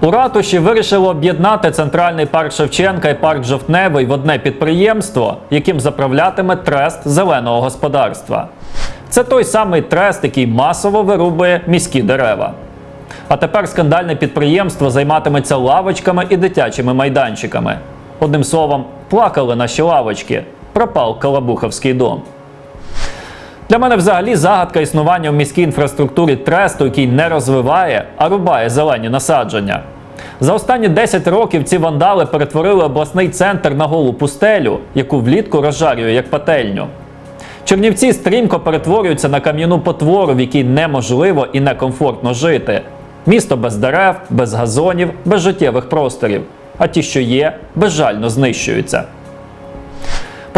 У ратуші вирішили об'єднати центральний парк Шевченка і парк Жовтневий в одне підприємство, яким заправлятиме трест зеленого господарства. Це той самий трест, який масово вирубує міські дерева. А тепер скандальне підприємство займатиметься лавочками і дитячими майданчиками. Одним словом, плакали наші лавочки. Пропав Калабуховський дом. Для мене взагалі загадка існування в міській інфраструктурі тресту, який не розвиває, а рубає зелені насадження. За останні 10 років ці вандали перетворили обласний центр на голу пустелю, яку влітку розжарює як пательню. Чернівці стрімко перетворюються на кам'яну потвору, в якій неможливо і некомфортно жити. Місто без дерев, без газонів, без життєвих просторів. А ті, що є, безжально знищуються.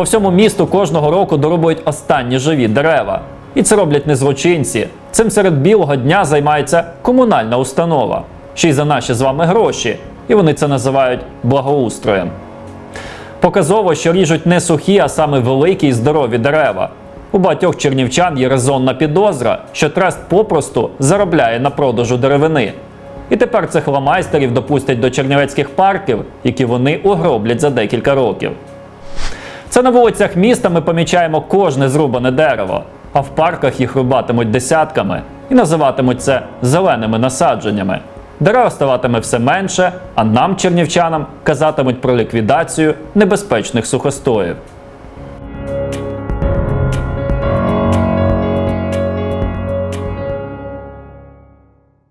По всьому місту кожного року дорубують останні живі дерева. І це роблять не злочинці. Цим серед білого дня займається комунальна установа. Ще й за наші з вами гроші. І вони це називають благоустроєм. Показово, що ріжуть не сухі, а саме великі і здорові дерева. У багатьох чернівчан є резонна підозра, що трест попросту заробляє на продажу деревини. І тепер цих ламайстерів допустять до чернівецьких парків, які вони угроблять за декілька років. Це на вулицях міста ми помічаємо кожне зрубане дерево, а в парках їх рубатимуть десятками і називатимуть це зеленими насадженнями. Дерев ставатиме все менше, а нам, чернівчанам, казатимуть про ліквідацію небезпечних сухостоїв.